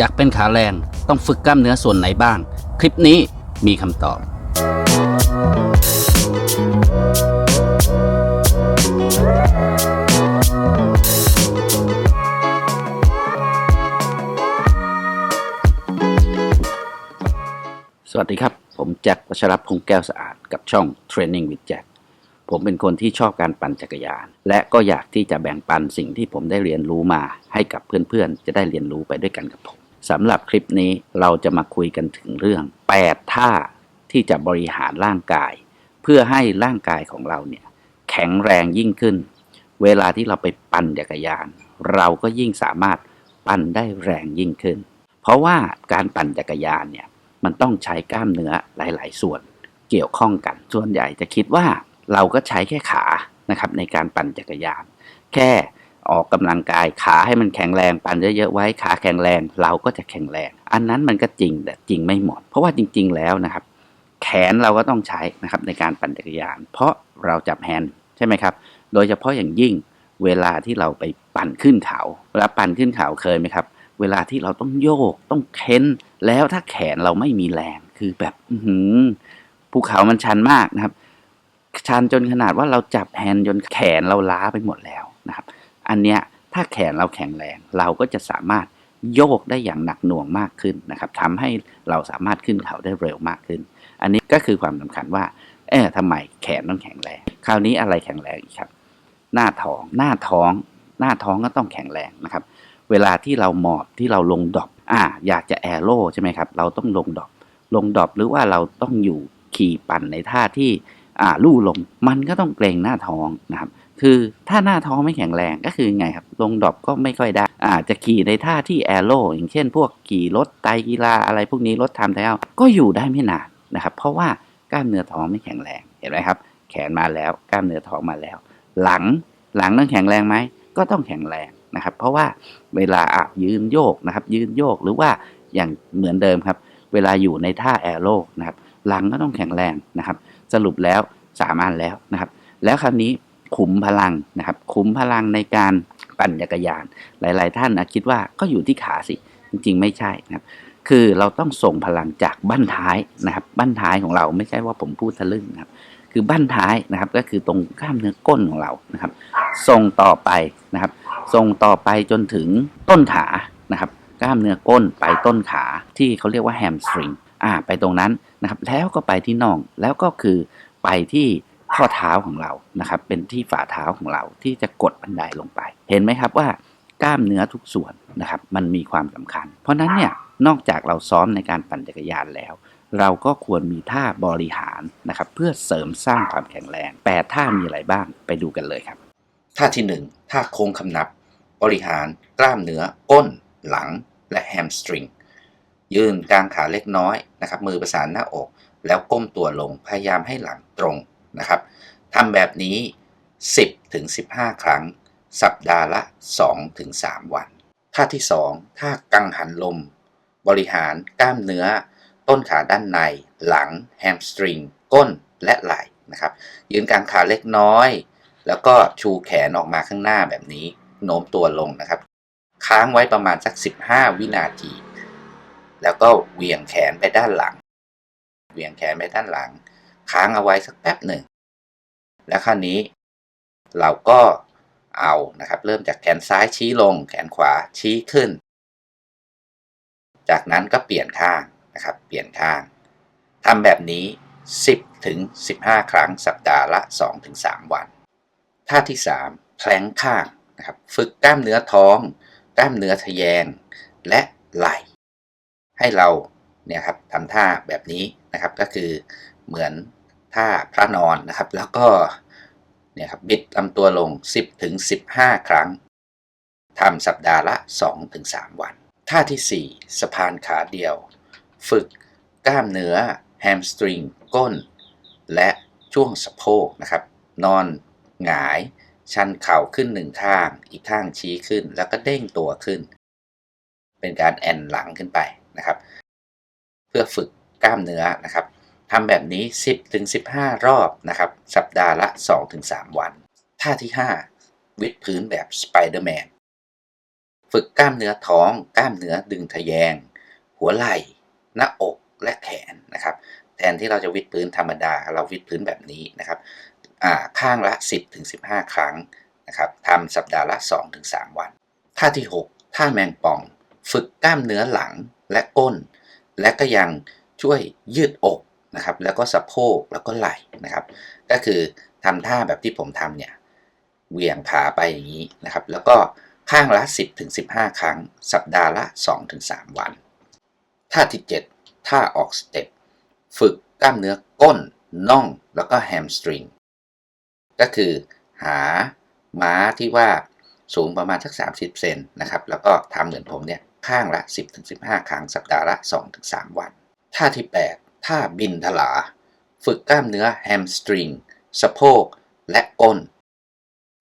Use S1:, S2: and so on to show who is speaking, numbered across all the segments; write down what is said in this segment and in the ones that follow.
S1: อยากเป็นขาแรงต้องฝึกกล้ามเนื้อส่วนไหนบ้าง คลิปนี้มีคำตอบสวัสดีครับ ผมแจ็ควัชรพงษ์แก้วสะอาดกับช่อง Training with Jack ผมเป็นคนที่ชอบการปั่นจักรยาน และก็อยากที่จะแบ่งปันสิ่งที่ผมได้เรียนรู้มาให้กับเพื่อนๆ จะได้เรียนรู้ไปด้วยกันกับผม สำหรับคลิปนี้เราจะมาคุยกันถึงเรื่อง 8 ท่าที่จะบริหารร่างกาย เพื่อให้ร่างกายของเราเนี่ยแข็งแรงยิ่งขึ้น เวลาที่เราไปปั่นจักรยาน เราก็ยิ่งสามารถปั่นได้แรงยิ่งขึ้น เพราะว่าการปั่นจักรยานเนี่ยมันต้องใช้กล้ามเนื้อหลาย ๆ ส่วน เกี่ยวข้องกัน ส่วนใหญ่จะคิดว่าเราก็ใช้แค่ขานะครับในการปั่นจักรยาน แค่ ออกกำลังกายขาให้มันแข็งแรง ปั่นเยอะๆไว้ขาแข็งแรง เราก็จะแข็งแรง อันนั้นมันก็จริงแต่จริงไม่หมด เพราะว่าจริง ๆ แล้วนะครับ แขนเราก็ต้องใช้นะครับในการปั่นจักรยาน เพราะเราจับแฮนด์ใช่ไหมครับ โดยเฉพาะอย่างยิ่งเวลาที่เราไปปั่นขึ้นเขา เวลาปั่นขึ้นเขาเคยไหมครับ เวลาที่เราต้องโยกต้องเค้น แล้วถ้าแขนเราไม่มีแรงคือแบบอือหืภูเขามันชันมากนะครับ ชันจนขนาดว่าเราจับแฮนด์จนแขนเราล้าไปหมดแล้วนะครับ อันเนี้ยถ้าแขนเราแข็งแรง เราก็จะสามารถโยกได้อย่างหนักหน่วงมากขึ้นนะครับทำให้เราสามารถขึ้นเขาได้เร็วมากขึ้น อันนี้ก็คือความสำคัญว่า เออทำไมแขนต้องแข็งแรง คราวนี้อะไรแข็งแรงอีกครับ หน้าท้อง หน้าท้อง หน้าท้องก็ต้องแข็งแรงนะครับ เวลาที่เราหมอบที่เราลงดอปอ่า อยากจะแอโร่ใช่ไหมครับ เราต้องลงดอปลงดอปหรือว่าเราต้องอยู่ขี่ปั่นในท่าที่อ่าลู่ลม มันก็ต้องเกรงหน้าท้องนะครับ คือถ้าหน้าท้องไม่แข็งแรงก็คือไงครับ ลงดรอปก็ไม่ค่อยได้ อาจจะขี่ในท่าที่แอโร่อย่างเช่น พวกขี่รถไตกีฬาอะไรพวกนี้รถทำแล้วก็อยู่ได้ไม่นานนะครับ เพราะว่ากล้ามเนื้อท้องไม่แข็งแรงเห็นไหมครับ แขนมาแล้วกล้ามเนื้อท้องมาแล้ว หลังหลังต้องแข็งแรงไหมก็ต้องแข็งแรงนะครับ เพราะว่าเวลาอะยืนโยกนะครับ ยืนโยกหรือว่าอย่างเหมือนเดิมครับ เวลาอยู่ในท่าแอโร่นะครับหลังก็ต้องแข็งแรงนะครับ สรุปแล้วสามารถแล้วนะครับ แล้วคราวนี้ ขุมพลังนะครับ ขุมพลังในการปั่นจักรยาน หลาย ๆ ท่านนะคิดว่าก็อยู่ที่ขาสิ จริง ๆ ไม่ใช่นะครับ คือเราต้องส่งพลังจากบั้นท้ายนะครับ บั้นท้ายของเราไม่ใช่ว่าผมพูดทะลึ่งนะครับ คือบั้นท้ายนะครับก็คือตรงกล้ามเนื้อก้นของเรานะครับ ส่งต่อไปนะครับ ส่งต่อไปจนถึงต้นขานะครับ กล้ามเนื้อก้นไปต้นขาที่เขาเรียกว่าแฮมสตริงอ่าไปตรงนั้นนะครับ แล้วก็ไปที่น่องแล้วก็คือไปที่ ข้อเท้าของเรานะครับ เป็นที่ฝ่าเท้าของเราที่จะกดบันไดลงไป เห็นไหมครับว่ากล้ามเนื้อทุกส่วนนะครับ มันมีความสำคัญ เพราะฉะนั้นเนี่ยนอกจากเราซ้อมในการปั่นจักรยานแล้ว เราก็ควรมีท่าบริหารนะครับ เพื่อเสริมสร้างความแข็งแรงแปดท่ามีอะไรบ้างไปดูกันเลยครับ ท่าที่ 1 ท่าโค้งคำนับ บริหารกล้ามเนื้อก้น หลัง และแฮมสตริงยืนกลางขาเล็กน้อยนะครับ มือประสานหน้าอก แล้วก้มตัวลงพยายามให้หลังตรง นะครับทำแบบนี้ 10ถึง15 ครั้ง สัปดาห์ละ 2 ถึง 3 วัน ท่าที่ 2 ท่ากังหันลม บริหารกล้ามเนื้อ ต้นขาด้านใน หลัง แฮมสตริง ก้นและไหล่นะครับ ยืนกลางขาเล็กน้อย แล้วก็ชูแขนออกมาข้างหน้าแบบนี้ โน้มตัวลงนะครับ ค้างไว้ประมาณสัก 15 วินาที แล้วก็เหวี่ยงแขนไปด้านหลัง เหวี่ยงแขนไปด้านหลัง ค้างเอาไว้สักแป๊บหนึ่ง แล้วคราวนี้ เราก็เอานะครับเริ่มจากแขนซ้ายชี้ลง แขนขวาชี้ขึ้น จากนั้นก็เปลี่ยนข้างนะครับ เปลี่ยนข้างทำแบบนี้ 10ถึง15 ครั้งสัปดาห์ละ 2 ถึง 3 วัน ท่าที่ 3 แพลงข้างนะครับ ฝึกกล้ามเนื้อท้อง กล้ามเนื้อทะแยง และไหล่ ให้เราเนี่ยครับทำท่าแบบนี้นะครับก็คือเหมือน ท่าพระนอนนะครับ แล้วก็เนี่ยครับบิดลำตัวลง 10ถึง15 ครั้งทำสัปดาห์ละ2ถึงวัน ท่าทีสี่ 4 สะพานขาเดียว ฝึกกล้ามเนื้อแฮมสตริง ก้น และช่วงสะโพกนะครับ นอนหงาย ชันเข่าขึ้นหนึ่งข้าง อีกข้างชี้ขึ้น แล้วก็เด้งตัวขึ้น เป็นการแอนหลังขึ้นไปนะครับ เพื่อฝึกกล้ามเนื้อนะครับ ทำแบบนี้ 10ถึง15 รอบนะครับ สัปดาห์ละ2ถึง3วัน ท่าที่ 5 วิดพื้นแบบสไปเดอร์แมน ฝึกกล้ามเนื้อท้อง กล้ามเนื้อดึงทะแยง หัวไหล่ หน้าอกและแขนนะครับ แทนที่เราจะวิดพื้นธรรมดา เราวิดพื้นแบบนี้นะครับข้างละ 10ถึง15 ครั้งนะครับทำสัปดาห์ละ2ถึง3วัน ท่าที่ 6 ท่าแมงป่อง ฝึกกล้ามเนื้อหลังและก้น และก็ยังช่วยยืดอก นะครับแล้วก็สะโพกแล้วก็ไหล่นะครับ ก็คือทำท่าแบบที่ผมทำเนี่ยเหวี่ยงขาไปอย่างนี้นะครับ แล้วก็ข้างละ 10ถึง15 ครั้ง สัปดาห์ละ2ถึง3วันท่าที่ 7 ท่าออกสเต็ปฝึกกล้ามเนื้อก้นน่องแล้วก็แฮมสตริงก็คือหาม้าที่ว่าสูงประมาณสัก 30 เซนนะครับ แล้วก็ทำเหมือนผมเนี่ยข้างละ 10-15 ครั้ง สัปดาห์ละ 2-3 วัน ท่าที่ 8 ท่าบินทลา ฝึกกล้ามเนื้อแฮมสตริง สะโพก และก้น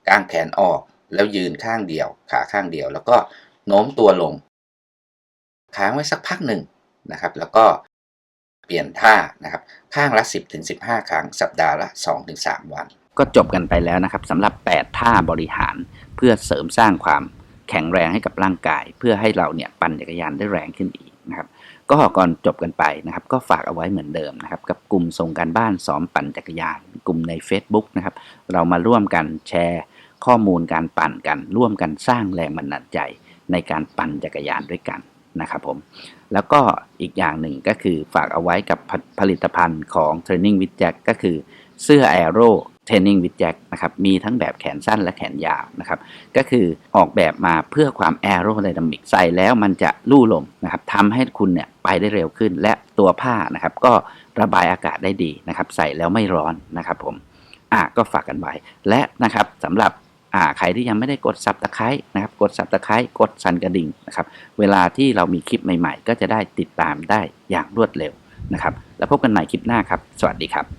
S1: กางแขนออกแล้วยืนข้างเดียว ขาข้างเดียว แล้วก็โน้มตัวลง ค้างไว้สักพักหนึ่งนะครับ แล้วก็เปลี่ยนท่านะครับ ข้างละ 10-15 ครั้ง สัปดาห์ละ 2-3 วัน ก็จบกันไปแล้วนะครับสำหรับ 8 ท่าบริหารเพื่อเสริมสร้างความแข็งแรงให้กับร่างกาย เพื่อให้เราเนี่ยปั่นจักรยานได้แรงขึ้นอีกนะครับ ก็ก่อนจบกันไปนะครับ ก็ฝากเอาไว้เหมือนเดิมนะครับ กับกลุ่มส่งการบ้านซ้อมปั่นจักรยาน กลุ่มใน Facebook นะครับ เรามาร่วมกันแชร์ข้อมูลการปั่นกัน ร่วมกันสร้างแรงบันดาลใจในการปั่นจักรยานด้วยกันนะครับผม แล้วก็อีกอย่างหนึ่งก็คือฝากเอาไว้กับผผลิตภัณฑ์ของ Training with Jack ก็คือเสื้อ Aero Training with Jack นะครับมีทั้งแบบแขนสั้นและแขนยาวนะครับก็คือออกแบบมาเพื่อความ Aerodynamic ใส่แล้วมันจะลู่ลมนะครับทำให้คุณเนี่ยไปได้เร็วขึ้น และตัวผ้านะครับก็ระบายอากาศได้ดีนะครับใส่แล้วไม่ร้อนนะครับผมอะก็ฝากกันไว้และนะครับสำหรับอ่าใครที่ยังไม่ได้กด subscribe นะครับกด subscribe กดสั่นกระดิ่งนะครับเวลาที่เรามีคลิปใหม่ ๆ ก็จะได้ติดตามได้อย่างรวดเร็วนะครับแล้วพบกันใหม่คลิปหน้าครับ สวัสดีครับ